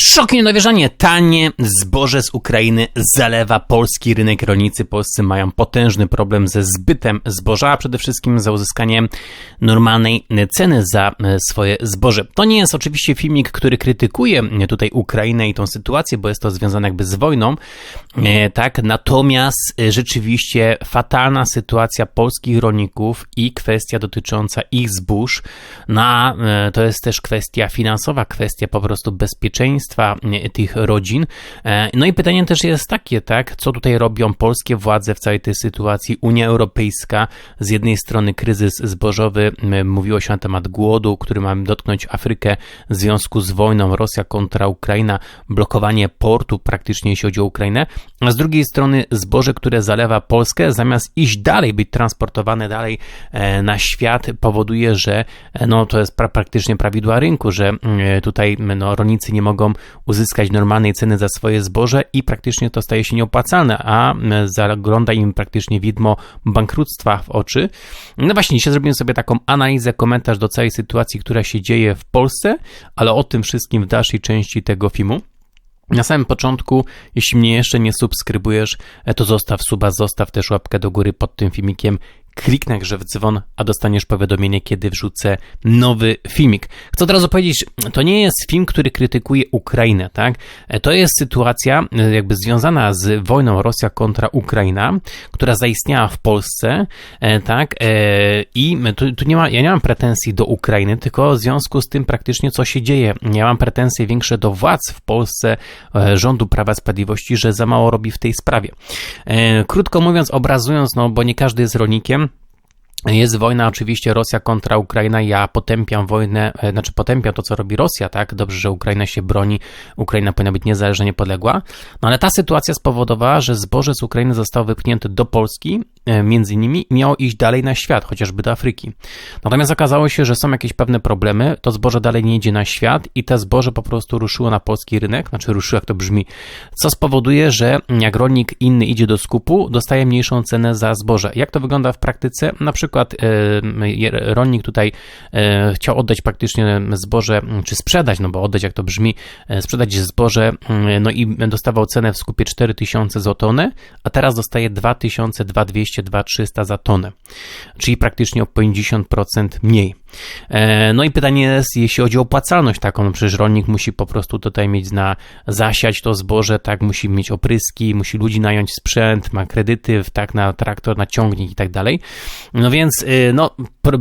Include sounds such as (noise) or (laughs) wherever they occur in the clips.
Szok niedowierzanie. Tanie zboże z Ukrainy zalewa polski rynek. Rolnicy polscy mają potężny problem ze zbytem zboża, a przede wszystkim za uzyskaniem normalnej ceny za e, swoje zboże. To nie jest oczywiście filmik, który krytykuje tutaj Ukrainę i tą sytuację, bo jest to związane jakby z wojną, e, tak? Natomiast e, rzeczywiście fatalna sytuacja polskich rolników i kwestia dotycząca ich zbóż, no, to jest też kwestia finansowa, kwestia po prostu bezpieczeństwa, bezpieczeństwa e, tych rodzin. E, no i pytanie też jest takie, tak, co tutaj robią polskie władze w całej tej sytuacji, Unia Europejska, z jednej strony kryzys zbożowy, mówiło się na temat głodu, który ma dotknąć Afrykę w związku z wojną Rosja kontra Ukraina, blokowanie portu praktycznie jeśli chodzi o Ukrainę, a z drugiej strony zboże, które zalewa Polskę, zamiast iść dalej, być transportowane dalej e, na świat, powoduje, że no, to jest pra praktycznie prawidła rynku, że tutaj no, rolnicy nie mogą uzyskać normalnej ceny za swoje zboże i praktycznie to staje się nieopłacalne, a zagląda im praktycznie widmo bankructwa w oczy. No właśnie, dzisiaj zrobiłem sobie taką analizę, komentarz do całej sytuacji, która się dzieje w Polsce, ale o tym wszystkim w dalszej części tego filmu. Na samym początku, jeśli mnie jeszcze nie subskrybujesz, to zostaw suba, zostaw też łapkę do góry pod tym filmikiem kliknij grze w dzwon, a dostaniesz powiadomienie, kiedy wrzucę nowy filmik. Chcę od razu powiedzieć, to nie jest film, który krytykuje Ukrainę, tak? To jest sytuacja e, jakby związana z wojną Rosja kontra Ukraina, która zaistniała w Polsce, e, tak? E, I tu, tu nie ma, ja nie mam pretensji do Ukrainy, tylko w związku z tym praktycznie co się dzieje. Ja mam pretensje większe do władz w Polsce, rządu Prawa Sprawiedliwości, że za mało robi w tej sprawie. Krótko mówiąc, obrazując, no bo nie każdy jest rolnikiem, jest wojna oczywiście Rosja kontra Ukraina. Ja potępiam wojnę, e, znaczy potępiam to, co robi Rosja, tak? Dobrze, że Ukraina się broni. Ukraina powinna być niezależna, niepodległa. No ale ta sytuacja spowodowała, że zboże z Ukrainy zostało wypchnięte do Polski, e, między innymi, miało iść dalej na świat, chociażby do Afryki. Natomiast okazało się, że są jakieś pewne problemy, to zboże dalej nie idzie na świat i te zboże po prostu ruszyło na polski rynek, znaczy ruszyło, jak to brzmi, co spowoduje, że jak rolnik inny idzie do skupu, dostaje mniejszą cenę za zboże. Jak to wygląda w praktyce? Na przykład przykład e, rolnik tutaj e, chciał oddać praktycznie zboże, czy sprzedać, no bo oddać jak to brzmi, e, sprzedać zboże, no i dostawał cenę w skupie 4000 za tonę, a teraz dostaje 2000, 2200, 2300 za tonę, czyli praktycznie o 50% mniej. No i pytanie jest, jeśli chodzi o opłacalność taką, no przecież rolnik musi po prostu tutaj mieć na zasiać to zboże, tak, musi mieć opryski, musi ludzi nająć sprzęt, ma kredyty, tak, na traktor, na ciągnik i tak dalej. No więc więc, y, no,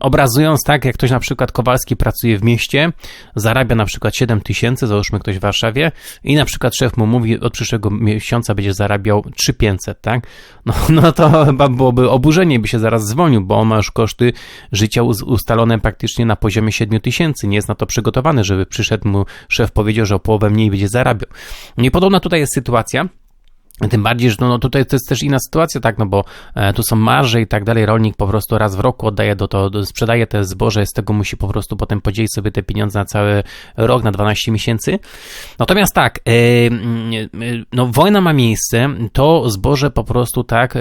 obrazując tak, jak ktoś na przykład Kowalski pracuje w mieście, zarabia na przykład 7 tysięcy, załóżmy ktoś w Warszawie, i na przykład szef mu mówi, od przyszłego miesiąca będzie zarabiał 3500, tak? No, (laughs) no to chyba byłoby oburzenie, by się zaraz zwolnił, bo on ma już koszty życia ustalone praktycznie na poziomie 7 tysięcy. Nie jest na to przygotowany, żeby przyszedł mu szef powiedział, że o połowę mniej będzie zarabiał. Niepodobna tutaj jest sytuacja, tym bardziej, że no, no tutaj to jest też inna sytuacja, tak, no bo e, tu są marże i tak dalej. Rolnik po prostu raz w roku oddaje do to, sprzedaje te zboże, z tego musi po prostu potem podzielić sobie te pieniądze na cały rok, na 12 miesięcy. Natomiast tak, e, e, no wojna ma miejsce, to zboże po prostu tak,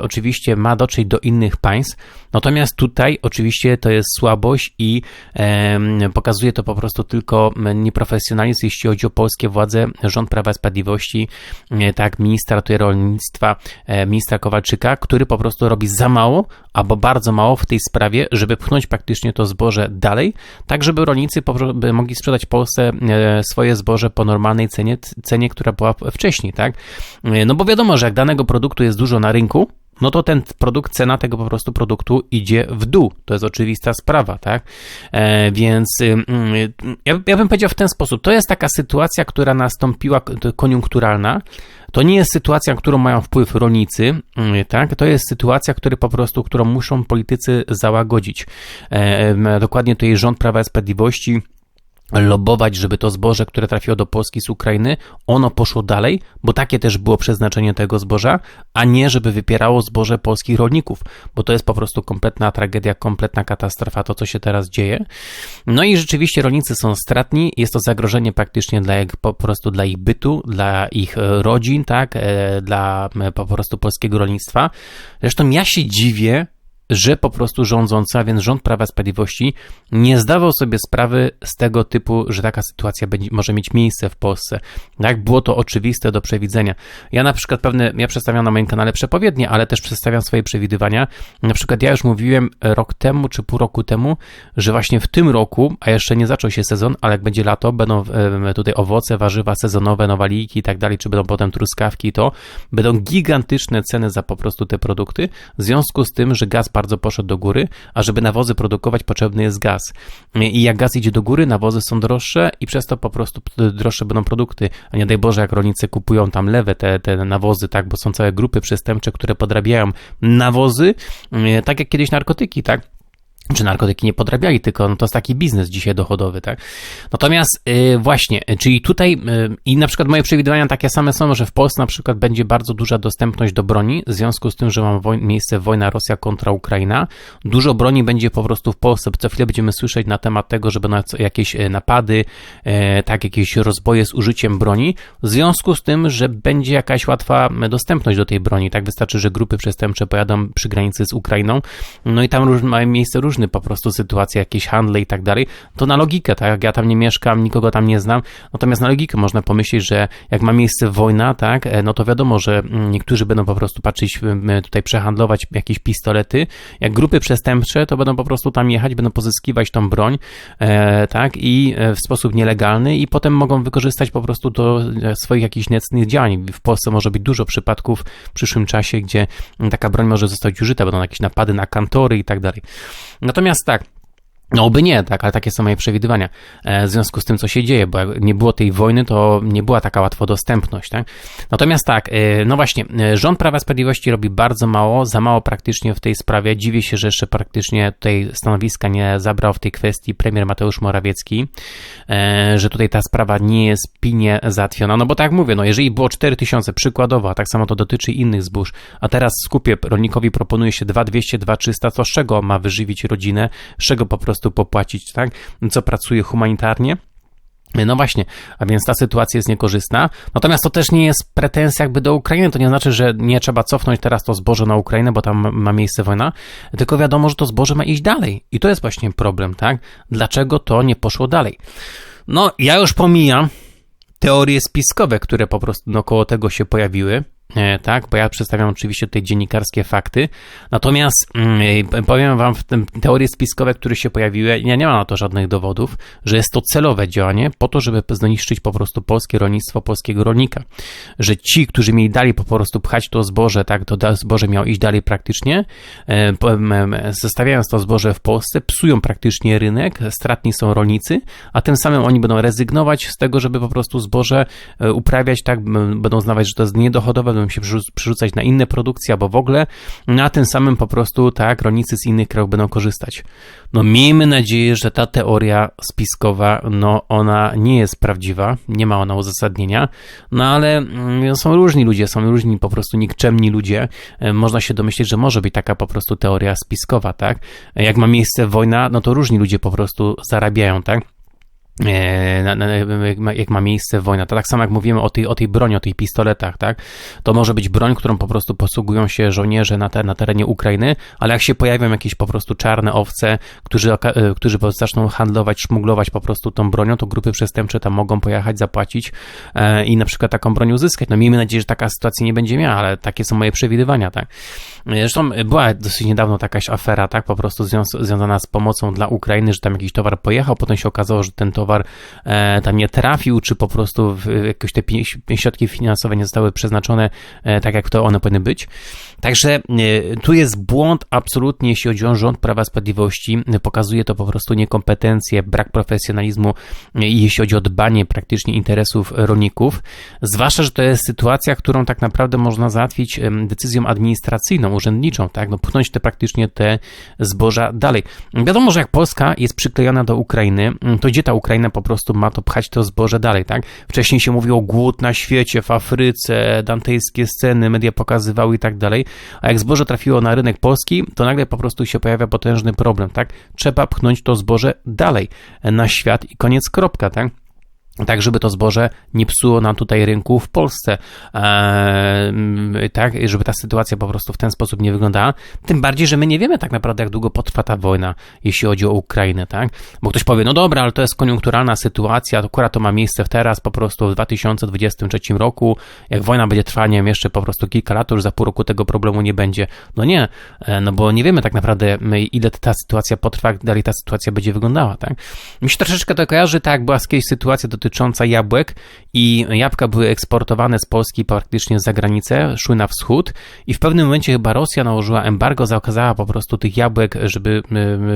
oczywiście ma dotrzeć do innych państw. Natomiast tutaj oczywiście to jest słabość i pokazuje to po prostu tylko nieprofesjonalizm, jeśli chodzi o polskie władze, rząd Prawa i Sprawiedliwości, tak jak ministra tutaj rolnictwa, e, ministra Kowalczyka, który po prostu robi za mało albo bardzo mało w tej sprawie, żeby pchnąć praktycznie to zboże dalej, tak żeby rolnicy by mogli sprzedać Polsce e, swoje zboże po normalnej cenie, cenie, która była wcześniej, tak? E, no bo wiadomo, że jak danego produktu jest dużo na rynku, no to ten produkt, cena tego po prostu produktu idzie w dół. To jest oczywista sprawa, tak? E, więc y, ja, ja bym powiedział w ten sposób, to jest taka sytuacja, która nastąpiła koniunkturalna, to nie jest sytuacja, którą mają wpływ rolnicy, mm, tak? To jest sytuacja, który po prostu, którą muszą politycy załagodzić. E, dokładnie to rząd Prawa i Sprawiedliwości lobować, żeby to zboże, które trafiło do Polski z Ukrainy, ono poszło dalej, bo takie też było przeznaczenie tego zboża, a nie żeby wypierało zboże polskich rolników, bo to jest po prostu kompletna tragedia, kompletna katastrofa, to co się teraz dzieje. No i rzeczywiście rolnicy są stratni, jest to zagrożenie praktycznie dla ich, po prostu dla ich bytu, dla ich e, rodzin, tak, e, dla po prostu polskiego rolnictwa. Zresztą ja się dziwię, że po prostu rządzący, a więc rząd Prawa Sprawiedliwości, nie zdawał sobie sprawy z tego typu, że taka sytuacja będzie, może mieć miejsce w Polsce. Tak, było to oczywiste do przewidzenia. Ja na przykład pewne, ja przedstawiam na moim kanale przepowiednie, ale też przedstawiam swoje przewidywania. Na przykład ja już mówiłem rok temu, czy pół roku temu, że właśnie w tym roku, a jeszcze nie zaczął się sezon, ale jak będzie lato, będą tutaj owoce, warzywa sezonowe, nowaliki i tak dalej, czy będą potem truskawki, to będą gigantyczne ceny za po prostu te produkty, w związku z tym, że gaz bardzo poszedł do góry, a żeby nawozy produkować potrzebny jest gaz. I jak gaz idzie do góry, nawozy są droższe i przez to po prostu droższe będą produkty, a nie daj Boże, jak rolnicy kupują tam lewe te, te nawozy, tak, bo są całe grupy przestępcze, które podrabiają nawozy, tak jak kiedyś narkotyki, tak, czy narkotyki nie podrabiali, tylko no to jest taki biznes dzisiaj dochodowy, tak? Natomiast yy, właśnie, czyli tutaj yy, i na przykład moje przewidywania takie same są, że w Polsce na przykład będzie bardzo duża dostępność do broni, w związku z tym, że ma woj- miejsce wojna Rosja kontra Ukraina, dużo broni będzie po prostu w Polsce, co chwilę będziemy słyszeć na temat tego, że będą jakieś napady, tak, jakieś rozboje z użyciem broni, w związku z tym, że będzie jakaś łatwa dostępność do tej broni, tak? Wystarczy, że grupy przestępcze pojadą przy granicy z Ukrainą, no i tam róż- miejsce różne po prostu sytuacje, jakieś handle i tak dalej, to na logikę, tak, jak ja tam nie mieszkam, nikogo tam nie znam, natomiast na logikę można pomyśleć, że jak ma miejsce wojna, tak, e, no to wiadomo, że mm, niektórzy będą po prostu patrzeć, tutaj przehandlować jakieś pistolety, jak grupy przestępcze, to będą po prostu tam jechać, będą pozyskiwać tą broń, e, tak, i e, w sposób nielegalny i potem mogą wykorzystać po prostu do swoich jakichś niecnych działań. W Polsce może być dużo przypadków w przyszłym czasie, gdzie taka broń może zostać użyta, będą jakieś napady na kantory i tak dalej. Natomiast tak, no, oby nie, tak, ale takie są moje przewidywania e, w związku z tym, co się dzieje, bo jak nie było tej wojny, to nie była taka łatwodostępność, tak? Natomiast tak, e, no właśnie, e, rząd Prawa Sprawiedliwości robi bardzo mało, za mało praktycznie w tej sprawie. Dziwię się, że jeszcze praktycznie tutaj stanowiska nie zabrał w tej kwestii premier Mateusz Morawiecki, że tutaj ta sprawa nie jest pilnie załatwiona, no bo tak mówię, no jeżeli było 4000 przykładowo, a tak samo to dotyczy innych zbóż, a teraz w skupie rolnikowi proponuje się 2200, 2300, to z czego ma wyżywić rodzinę, z czego po prostu prostu popłacić, tak? Co pracuje humanitarnie. No właśnie, a więc ta sytuacja jest niekorzystna. Natomiast to też nie jest pretensja jakby do Ukrainy. To nie znaczy, że nie trzeba cofnąć teraz to zboże na Ukrainę, bo tam ma miejsce wojna, tylko wiadomo, że to zboże ma iść dalej. I to jest właśnie problem, tak? Dlaczego to nie poszło dalej? No, ja już pomijam teorie spiskowe, które po prostu naokoło tego się pojawiły. E, tak, bo ja przedstawiam oczywiście tutaj dziennikarskie fakty. Natomiast mm, powiem wam w tym teorie spiskowe, które się pojawiły, ja nie mam na to żadnych dowodów, że jest to celowe działanie po to, żeby zniszczyć po prostu polskie rolnictwo, polskiego rolnika. Że ci, którzy mieli dalej po prostu pchać to zboże, tak, to zboże miało iść dalej praktycznie, e, zostawiając to zboże w Polsce, psują praktycznie rynek, stratni są rolnicy, a tym samym oni będą rezygnować z tego, żeby po prostu zboże e, uprawiać, tak, będą uznawać, że to jest niedochodowe, będą się przerzucać na inne produkcje albo w ogóle, na tym samym po prostu tak rolnicy z innych krajów będą korzystać. No miejmy nadzieję, że ta teoria spiskowa, no ona nie jest prawdziwa, nie ma ona uzasadnienia, no ale mm, są różni ludzie, są różni po prostu nikczemni ludzie. E, można się domyśleć, że może być taka po prostu teoria spiskowa, tak? Jak ma miejsce wojna, no to różni ludzie po prostu zarabiają, tak? E, jak ma miejsce wojna. To tak samo jak mówimy o tej, o tej broni, o tych pistoletach, tak? To może być broń, którą po prostu posługują się żołnierze na, na terenie Ukrainy, ale jak się pojawią jakieś po prostu czarne owce, którzy, e, którzy zaczną handlować, szmuglować po prostu tą bronią, to grupy przestępcze tam mogą pojechać, zapłacić e, i na przykład taką broń uzyskać. No miejmy nadzieję, że taka sytuacja nie będzie miała, ale takie są moje przewidywania, tak? Zresztą była dosyć niedawno jakaś afera, tak? Po prostu związana z pomocą dla Ukrainy, że tam jakiś towar pojechał, potem się okazało, że ten towar towar e, tam nie trafił, czy po prostu jakoś te środki finansowe nie zostały przeznaczone e, tak, jak to one powinny być. Także e, tu jest błąd absolutnie, jeśli chodzi o rząd Prawa Sprawiedliwości. Pokazuje to po prostu niekompetencję, brak profesjonalizmu, jeśli chodzi o dbanie praktycznie interesów rolników. Zwłaszcza, że to jest sytuacja, którą tak naprawdę można załatwić decyzją administracyjną, urzędniczą, tak? No, pchnąć te praktycznie te zboża dalej. Wiadomo, że jak Polska jest przyklejona do Ukrainy, to gdzie ta Ukraina Ukraina po prostu ma to pchać to zboże dalej, tak? Wcześniej się mówiło głód na świecie, w Afryce, dantejskie sceny, media pokazywały i tak dalej, a jak zboże trafiło na rynek polski, to nagle po prostu się pojawia potężny problem, tak? Trzeba pchnąć to zboże dalej na świat i koniec, kropka, tak? Tak żeby to zboże nie psuło nam tutaj rynku w Polsce, eee, tak, żeby ta sytuacja po prostu w ten sposób nie wyglądała, tym bardziej, że my nie wiemy tak naprawdę, jak długo potrwa ta wojna, jeśli chodzi o Ukrainę, tak, bo ktoś powie, no dobra, ale to jest koniunkturalna sytuacja, akurat to ma miejsce teraz, po prostu w 2023 roku, jak wojna będzie trwała, nie wiem, jeszcze po prostu kilka lat, to już za pół roku tego problemu nie będzie, no nie, e, no bo nie wiemy tak naprawdę, ile ta sytuacja potrwa, jak dalej ta sytuacja będzie wyglądała, tak, mi się troszeczkę to kojarzy, tak, była kiedyś sytuacja do dotycząca jabłek i jabłka były eksportowane z Polski praktycznie za granicę, szły na wschód i w pewnym momencie chyba Rosja nałożyła embargo, zakazała po prostu tych jabłek, żeby,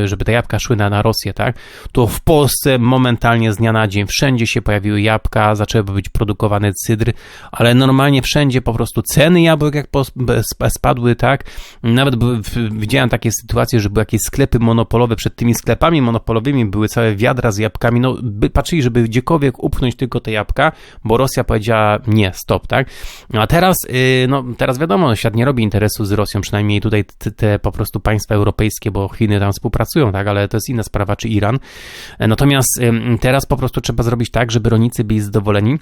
żeby te jabłka szły na, na Rosję, tak? To w Polsce momentalnie z dnia na dzień wszędzie się pojawiły jabłka, zaczęły być produkowane cydry, ale normalnie wszędzie po prostu ceny jabłek jak spadły, tak? Nawet widziałem takie sytuacje, że były jakieś sklepy monopolowe, przed tymi sklepami monopolowymi były całe wiadra z jabłkami, no by, patrzyli, żeby gdziekolwiek upchnąć tylko te jabłka, bo Rosja powiedziała nie, stop, tak? A teraz, y, no teraz wiadomo, świat nie robi interesu z Rosją, przynajmniej tutaj te, te po prostu państwa europejskie, bo Chiny tam współpracują, tak? Ale to jest inna sprawa, czy Iran. Natomiast teraz po prostu trzeba zrobić tak, żeby rolnicy byli zadowoleni,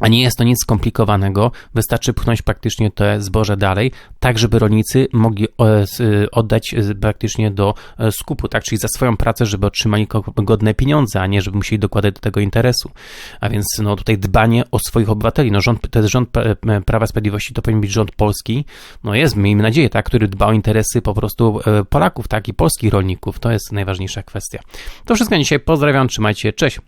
a nie jest to nic skomplikowanego, wystarczy pchnąć praktycznie to zboże dalej, tak żeby rolnicy mogli e, oddać e, praktycznie do e, skupu, tak, czyli za swoją pracę, żeby otrzymali godne pieniądze, a nie żeby musieli dokładać do tego interesu. A więc no tutaj dbanie o swoich obywateli, no rząd, jest rząd Prawa Sprawiedliwości, to powinien być rząd polski, no jest, miejmy nadzieję, tak, który dba o interesy po prostu Polaków, tak, i polskich rolników, to jest najważniejsza kwestia. To wszystko na dzisiaj, pozdrawiam, trzymajcie, cześć!